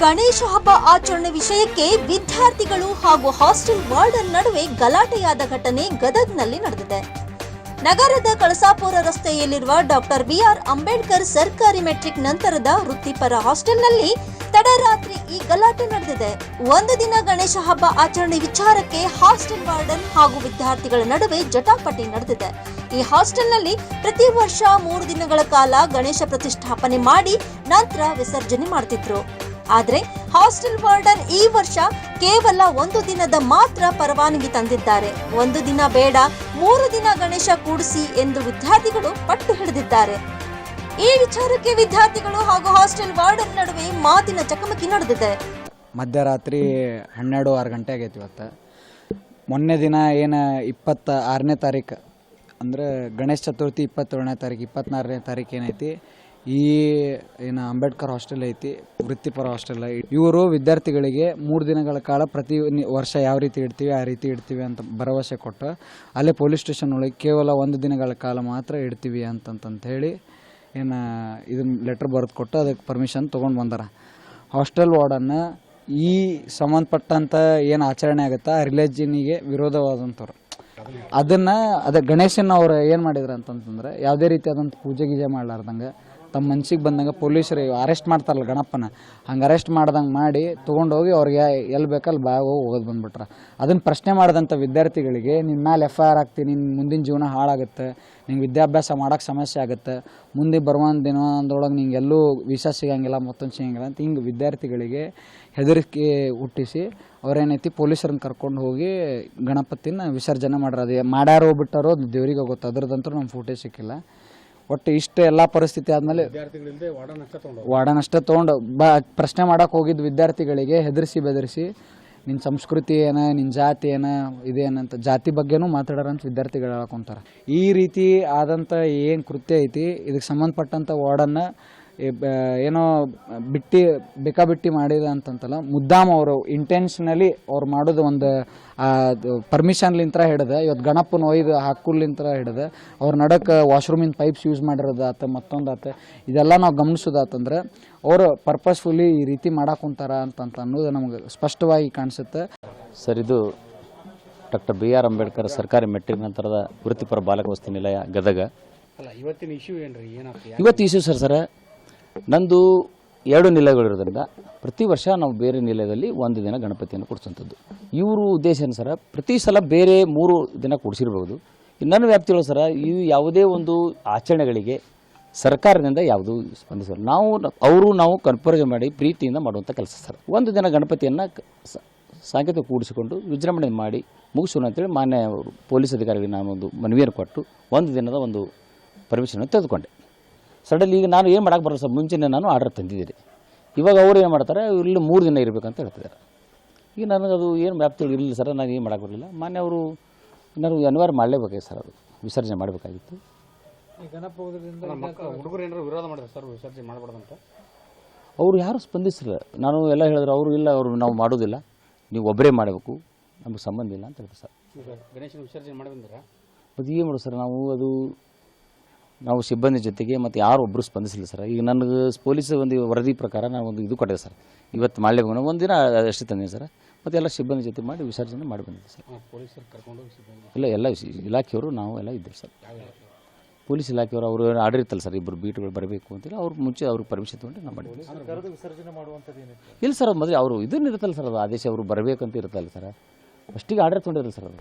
ಗಣೇಶ ಹಬ್ಬ ಆಚರಣೆ ವಿಷಯಕ್ಕೆ ವಿದ್ಯಾರ್ಥಿಗಳು ಹಾಗೂ ಹಾಸ್ಟೆಲ್ ವಾರ್ಡನ್ ನಡುವೆ ಗಲಾಟೆಯಾದ ಘಟನೆ ಗದಗ್ನಲ್ಲಿ ನಡೆದಿದೆ. ನಗರದ ಕಳಸಾಪುರ ರಸ್ತೆಯಲ್ಲಿರುವ ಡಾಕ್ಟರ್ ಬಿಆರ್ ಅಂಬೇಡ್ಕರ್ ಸರ್ಕಾರಿ ಮೆಟ್ರಿಕ್ ನಂತರದ ವೃತ್ತಿಪರ ಹಾಸ್ಟೆಲ್ನಲ್ಲಿ ತಡರಾತ್ರಿ ಈ ಗಲಾಟೆ ನಡೆದಿದೆ. ಒಂದು ದಿನ ಗಣೇಶ ಹಬ್ಬ ಆಚರಣೆ ವಿಚಾರಕ್ಕೆ ಹಾಸ್ಟೆಲ್ ವಾರ್ಡನ್ ಹಾಗೂ ವಿದ್ಯಾರ್ಥಿಗಳ ನಡುವೆ ಜಟಾಪಟಿ ನಡೆದಿದೆ. ಈ ಹಾಸ್ಟೆಲ್ನಲ್ಲಿ ಪ್ರತಿ ವರ್ಷ ಮೂರು ದಿನಗಳ ಕಾಲ ಗಣೇಶ ಪ್ರತಿಷ್ಠಾಪನೆ ಮಾಡಿ ನಂತರ ವಿಸರ್ಜನೆ ಮಾಡ್ತಿದ್ರು. ಆದ್ರೆ ಹಾಸ್ಟೆಲ್ ವಾರ್ಡನ್ ಈ ವರ್ಷ ಕೇವಲ ಒಂದು ದಿನದ ಮಾತ್ರ ಪರವಾನಗಿ ತಂದಿದ್ದಾರೆ. ಒಂದು ದಿನ ಬೇಡ, ಮೂರು ದಿನ ಗಣೇಶ ಕೂಡಿಸಿ ಎಂದು ವಿದ್ಯಾರ್ಥಿಗಳು ಪಟ್ಟು ಹಿಡಿದಿದ್ದಾರೆ. ಈ ವಿಚಾರಕ್ಕೆ ವಿದ್ಯಾರ್ಥಿಗಳು ಹಾಗೂ ಹಾಸ್ಟೆಲ್ ವಾರ್ಡನ್ ನಡುವೆ ಮಾತಿನ ಚಕಮಕಿ ನಡೆದಿದೆ. ಮಧ್ಯರಾತ್ರಿ ಹನ್ನೆರಡು ಆರು ಗಂಟೆ ಆಗೈತಿ ಇವತ್ತು. ಮೊನ್ನೆ ದಿನ ಏನು ಇಪ್ಪತ್ತ ಆರನೇ ತಾರೀಕು, ಅಂದರೆ ಗಣೇಶ ಚತುರ್ಥಿ ಇಪ್ಪತ್ತೇಳನೇ ತಾರೀಕು ಇಪ್ಪತ್ತ್ನಾರನೇ ತಾರೀಕು ಏನೈತಿ ಈ ಏನು ಅಂಬೇಡ್ಕರ್ ಹಾಸ್ಟೆಲ್ ಐತಿ, ವೃತ್ತಿಪರ ಹಾಸ್ಟೆಲ್. ಇವರು ವಿದ್ಯಾರ್ಥಿಗಳಿಗೆ ಮೂರು ದಿನಗಳ ಕಾಲ ಪ್ರತಿ ವರ್ಷ ಯಾವ ರೀತಿ ಇಡ್ತೀವಿ, ಆ ರೀತಿ ಇಡ್ತೀವಿ ಅಂತ ಭರವಸೆ ಕೊಟ್ಟು, ಅಲ್ಲೇ ಪೊಲೀಸ್ ಸ್ಟೇಷನ್ ಒಳಗೆ ಕೇವಲ ಒಂದು ದಿನಗಳ ಕಾಲ ಮಾತ್ರ ಇಡ್ತೀವಿ ಅಂತಂತಂತ ಹೇಳಿ ಏನು ಇದನ್ನ ಲೆಟ್ರ್ ಬರೆದು ಕೊಟ್ಟು, ಅದಕ್ಕೆ ಪರ್ಮಿಷನ್ ತೊಗೊಂಡು ಬಂದಾರ. ಹಾಸ್ಟೆಲ್ ವಾರ್ಡನ್ನ ಈ ಸಂಬಂಧಪಟ್ಟಂಥ ಏನು ಆಚರಣೆ ಆಗುತ್ತೆ ಆ ರಿಲಿಜನಿಗೆ ವಿರೋಧವಾದಂಥವ್ರು. ಅದನ್ನು, ಅದೇ ಗಣೇಶನ ಅವರು ಏನು ಮಾಡಿದ್ರು ಅಂತಂತಂದ್ರೆ ಯಾವುದೇ ರೀತಿಯಾದಂಥ ಪೂಜೆ ಗೀಜೆ ಮಾಡ್ಲಾರ್ದಂಗೆ ತಮ್ಮ ಮನ್ಸಿಗೆ ಬಂದಂಗೆ ಪೊಲೀಸರು ಅರೆಸ್ಟ್ ಮಾಡ್ತಾರಲ್ಲ ಗಣಪನ ಹಂಗೆ ಅರೆಸ್ಟ್ ಮಾಡ್ದಂಗೆ ಮಾಡಿ ತೊಗೊಂಡೋಗಿ ಅವ್ರಿಗೆ ಎಲ್ಲಿ ಬೇಕಲ್ಲಿ ಬಾ ಹೋಗಿ ಹೋಗೋದು ಬಂದ್ಬಿಟ್ರ. ಅದನ್ನು ಪ್ರಶ್ನೆ ಮಾಡಿದಂಥ ವಿದ್ಯಾರ್ಥಿಗಳಿಗೆ ನಿನ್ನ ಮೇಲೆ ಎಫ್ ಐ ಆರ್ ಆಗ್ತೀನಿ ನಿನ್ನ ಮುಂದಿನ ಜೀವನ ಹಾಳಾಗುತ್ತೆ, ನಿಂಗೆ ವಿದ್ಯಾಭ್ಯಾಸ ಮಾಡೋಕ್ಕೆ ಸಮಸ್ಯೆ ಆಗುತ್ತೆ, ಮುಂದೆ ಬರುವಂಥ ದಿನ ಅಂದ್ರೊಳಗೆ ನಿಂಗೆ ಎಲ್ಲೂ ವಿಷ ಸಿಗಂಗಿಲ್ಲ, ಮತ್ತೊಂದು ಸಿಗಂಗಿಲ್ಲ ಅಂತ ಹಿಂಗೆ ವಿದ್ಯಾರ್ಥಿಗಳಿಗೆ ಹೆದರಿಕೆ ಹುಟ್ಟಿಸಿ ಅವ್ರೇನೈತಿ ಪೊಲೀಸರನ್ನ ಕರ್ಕೊಂಡು ಹೋಗಿ ಗಣಪತಿನ ವಿಸರ್ಜನೆ ಮಾಡ್ರ. ಅದು, ಮಾಡ್ಯಾರೋ ಬಿಟ್ಟಾರೋ ದೇವ್ರಿಗೆ ಗೊತ್ತು, ಅದ್ರದಂತೂ ನಮ್ಮ ಫೋಟೋ ಸಿಕ್ಕಿಲ್ಲ. ಒಟ್ಟು ಇಷ್ಟು ಎಲ್ಲ ಪರಿಸ್ಥಿತಿ ಆದಮೇಲೆ ವಾರ್ಡನ್ ಅಷ್ಟೇ ತೊಗೊಂಡು ಬ ಪ್ರಶ್ನೆ ಮಾಡಕ್ಕೆ ಹೋಗಿದ್ದ ವಿದ್ಯಾರ್ಥಿಗಳಿಗೆ ಹೆದರಿಸಿ ಬೆದರಿಸಿ ನಿನ್ನ ಸಂಸ್ಕೃತಿ ಏನ ನಿನ್ನ ಜಾತಿ ಏನ ಇದೇನಂತ ಜಾತಿ ಬಗ್ಗೆನೂ ಮಾತಾಡೋರಂತ ವಿದ್ಯಾರ್ಥಿಗಳು ಹೇಳಕೊಂತಾರೆ ಈ ರೀತಿ ಆದಂಥ ಏನು ಕೃತ್ಯ ಐತಿ ಇದಕ್ಕೆ ಸಂಬಂಧಪಟ್ಟಂಥ ವಾರ್ಡನ್ನ ಏನೋ ಬಿಟ್ಟಿ ಬೇಕಾಬಿಟ್ಟಿ ಮಾಡಿದ ಅಂತಂತಲ್ಲ ಮುದ್ದಾಮ ಅವರು ಇಂಟೆನ್ಷನಲಿ ಅವ್ರು ಮಾಡೋದು ಒಂದು ಪರ್ಮಿಷನ್ಲಿಂತ್ರ ಹಿಡ್ದು ಇವತ್ತು ಗಣಪನ ಒಯ್ದು ಹಾಕುಲಿಂತ್ರ ಹಿಡ್ದು ಅವ್ರ ನಡಕ್ಕೆ ವಾಶ್ರೂಮಿನ ಪೈಪ್ಸ್ ಯೂಸ್ ಮಾಡಿರೋದು ಆತ ಮತ್ತೊಂದು ಆತ ಇದೆಲ್ಲ ನಾವು ಗಮನಿಸೋದಾತಂದ್ರೆ ಅವರು ಪರ್ಪಸ್ಫುಲಿ ಈ ರೀತಿ ಮಾಡಕ್ಕೆ ಕುಂತಾರ ಅಂತಂತ ಅನ್ನೋದು ನಮಗೆ ಸ್ಪಷ್ಟವಾಗಿ ಕಾಣಿಸುತ್ತೆ. ಸರ್ ಇದು ಡಾಕ್ಟರ್ ಬಿ ಆರ್ ಅಂಬೇಡ್ಕರ್ ಸರ್ಕಾರಿ ಮೆಟ್ರಿಕ್ ನಂತರದ ವೃತ್ತಿಪರ ಬಾಲಕ ವಸತಿ ನಿಲಯ ಗದಗ. ಅಲ್ಲ ಇವತ್ತಿನ ಇಶ್ಯೂ ಏನ್ರಿ? ಏನಾಗ್ತದೆ? ಇವತ್ತು ಇಶ್ಯೂ ಸರ್ ಸರ ನಂದು ಎರಡು ನಿಲಯಗಳಿರೋದ್ರಿಂದ ಪ್ರತಿ ವರ್ಷ ನಾವು ಬೇರೆ ನಿಲಯದಲ್ಲಿ ಒಂದು ದಿನ ಗಣಪತಿಯನ್ನು ಕೊಡಿಸುವಂಥದ್ದು. ಇವರು ಉದ್ದೇಶ ಸರ, ಪ್ರತಿ ಸಲ ಬೇರೆ ಮೂರು ದಿನ ಕೊಡಿಸಿರ್ಬೋದು. ನನ್ನ ವ್ಯಾಪ್ತಿಗಳು ಸರ, ಈ ಯಾವುದೇ ಒಂದು ಆಚರಣೆಗಳಿಗೆ ಸರ್ಕಾರದಿಂದ ಯಾವುದೂ ಸ್ಪಂದಿಸಲ್ಲ. ನಾವು, ಅವರು ನಾವು ಕನ್ಫರ್ಜ್ ಮಾಡಿ ಪ್ರೀತಿಯಿಂದ ಮಾಡುವಂಥ ಕೆಲಸ ಸರ್. ಒಂದು ದಿನ ಗಣಪತಿಯನ್ನು ಸಾಂಕೇತಿಕ ಕೂಡಿಸಿಕೊಂಡು ವಿಜೃಂಭಣೆ ಮಾಡಿ ಮುಗಿಸೋಣ ಅಂತೇಳಿ ಮಾನ್ಯ ಪೊಲೀಸ್ ಅಧಿಕಾರಿಗಳಿಗೆ ನಾನೊಂದು ಮನವಿಯನ್ನು ಕೊಟ್ಟು ಒಂದು ದಿನದ ಒಂದು ಪರ್ಮಿಷನ್ ತೆಗೆದುಕೊಂಡೆ. ಸಡನ್ಲಿ ಈಗ ನಾನು ಏನು ಮಾಡೋಕೆ ಬರಲ್ಲ ಸರ್ ಮುಂಚೆನೇ ನಾನು ಆರ್ಡರ್ ತಂದಿದ್ದೀರಿ ಇವಾಗ ಅವ್ರು ಏನು ಮಾಡ್ತಾರೆ ಇಲ್ಲಿ ಮೂರು ದಿನ ಇರಬೇಕಂತ ಹೇಳ್ತಿದ್ದಾರೆ. ಈಗ ನನಗೆ ಅದು ಏನು ವ್ಯಾಪ್ತಿ ಇರಲಿಲ್ಲ ಸರ್ ನಾನು ಏನು ಮಾಡೋಕೆ ಬರಲಿಲ್ಲ. ಮಾನ್ಯ ಅವರು ನನಗೆ ಅನಿವಾರ್ಯ ಮಾಡಲೇಬೇಕಾಗಿ ಸರ್ ಅದು ವಿಸರ್ಜನೆ ಮಾಡಬೇಕಾಗಿತ್ತು. ಮಕ್ಕಳು ಹುಡುಗರು ಏನಾರು ವಿರೋಧ ಮಾಡಿದ್ರೆ ಸರ್ ವಿಸರ್ಜನೆ ಮಾಡಬಾರ್ದಂತ? ಅವರು ಯಾರು ಸ್ಪಂದಿಸಿಲ್ಲ ನಾನು ಎಲ್ಲ ಹೇಳಿದ್ರು ಅವರು ಇಲ್ಲ ಅವರು ನಾವು ಮಾಡೋದಿಲ್ಲ. ನೀವು ಒಬ್ಬರೇ ಮಾಡಬೇಕು ನಮಗೆ ಸಂಬಂಧ ಇಲ್ಲ ಅಂತ ಹೇಳ್ತಾರೆ ಸರ್. ಈಗ ಗಣೇಶನ ವಿಸರ್ಜನೆ ಮಾಡಿ ಬಂದಿರಾ? ಅದು ಏನು ಮಾಡೋದು ಸರ್ ನಾವು ಅದು ನಾವು ಸಿಬ್ಬಂದಿ ಜೊತೆಗೆ ಮತ್ತು ಯಾರು ಒಬ್ಬರು ಸ್ಪಂದಿಸಿಲ್ಲ ಸರ್. ಈಗ ನನಗೆ ಪೊಲೀಸ್ ಒಂದು ವರದಿ ಪ್ರಕಾರ ನಾವು ಒಂದು ಇದು ಕೊಟ್ಟಿದ್ದೆ ಸರ್. ಇವತ್ತು ಮಾಡಲೇಬೇಕು ಒಂದು ದಿನ ಅಷ್ಟೇ ತಂದೆ ಸರ್. ಮತ್ತು ಎಲ್ಲ ಸಿಬ್ಬಂದಿ ಜೊತೆ ಮಾಡಿ ವಿಸರ್ಜನೆ ಮಾಡಿ ಬಂದಿದ್ದೆ ಸರ್. ಇಲ್ಲ ಎಲ್ಲ ಇಲಾಖೆಯವರು ನಾವು ಎಲ್ಲ ಇದ್ದೀವಿ ಸರ್. ಪೊಲೀಸ್ ಇಲಾಖೆಯವರು ಅವರು ಆಡಿರ್ತಲ್ಲ ಸರ್ ಇಬ್ಬರು ಬೀಟ್ಗಳು ಬರಬೇಕು ಅಂತೇಳಿ ಅವ್ರು ಮುಂಚೆ ಅವ್ರಿಗೆ ಪರ್ಮಿಷನ್ ತೊಗೊಂಡು ನಾವು ಮಾಡಿದ್ವಿ ಇಲ್ಲ ಸರ್ ಅದು ಮೊದಲು ಅವರು ಇದನ್ನ ಇರುತ್ತಲ್ಲ ಸರ್ ಅದು ಆದೇಶ ಅವರು ಬರಬೇಕಂತ ಇರುತ್ತಲ್ಲ ಸರ್. ಫಸ್ಟಿಗೆ ಆರ್ಡರ್ ತೊಗೊಂಡಿರಲ್ಲ ಸರ್ ಅದು.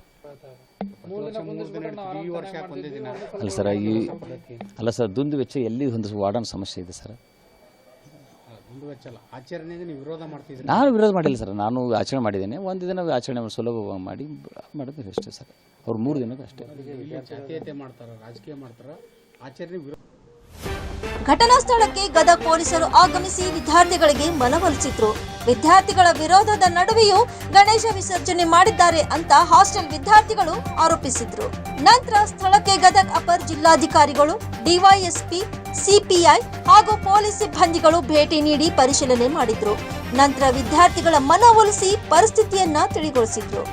ಅಲ್ಲ ಸರ್, ಈ ಅಲ್ಲ ಸರ್, ದುಂದು ವೆಚ್ಚ ಎಲ್ಲಿ ಒಂದು ವಾರ್ಡನ್ ಸಮಸ್ಯೆ ಇದೆ ಸರ್? ನಾನು ವಿರೋಧ ಮಾಡಿಲ್ಲ ಸರ್, ನಾನು ಆಚರಣೆ ಮಾಡಿದ್ದೇನೆ. ಒಂದು ದಿನ ಆಚರಣೆ ಸುಲಭವಾಗಿ ಮಾಡಿ ಮಾಡಿದ್ರೆ ಅಷ್ಟೇ ಸರ್. ಅವ್ರು ಮೂರು ದಿನಕ್ಕೆ ಅಷ್ಟೇ. ಘಟನಾ ಸ್ಥಳಕ್ಕೆ ಗದಗ ಪೊಲೀಸರು ಆಗಮಿಸಿ ವಿದ್ಯಾರ್ಥಿಗಳಿಗೆ ಮನವೊಲಿಸಿದ್ರು. ವಿದ್ಯಾರ್ಥಿಗಳ ವಿರೋಧದ ನಡುವೆಯೂ ಗಣೇಶ ವಿಸರ್ಜನೆ ಮಾಡಿದ್ದಾರೆ ಅಂತ ಹಾಸ್ಟೆಲ್ ವಿದ್ಯಾರ್ಥಿಗಳು ಆರೋಪಿಸಿದ್ರು. ನಂತರ ಸ್ಥಳಕ್ಕೆ ಗದಗ ಅಪರ್ ಜಿಲ್ಲಾಧಿಕಾರಿಗಳು, ಡಿವೈಎಸ್ಪಿ, ಸಿಪಿಐ ಹಾಗೂ ಪೊಲೀಸ್ ಸಿಬ್ಬಂದಿಗಳು ಭೇಟಿ ನೀಡಿ ಪರಿಶೀಲನೆ ಮಾಡಿದ್ರು. ನಂತರ ವಿದ್ಯಾರ್ಥಿಗಳ ಮನವೊಲಿಸಿ ಪರಿಸ್ಥಿತಿಯನ್ನ ತಿಳಿಗೊಳಿಸಿದ್ರು.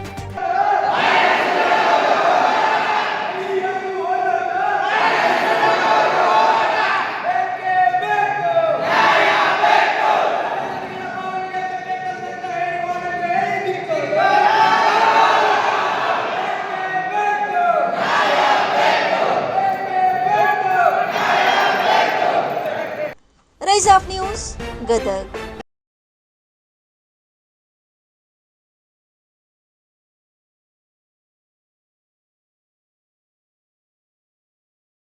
ಗದಗ್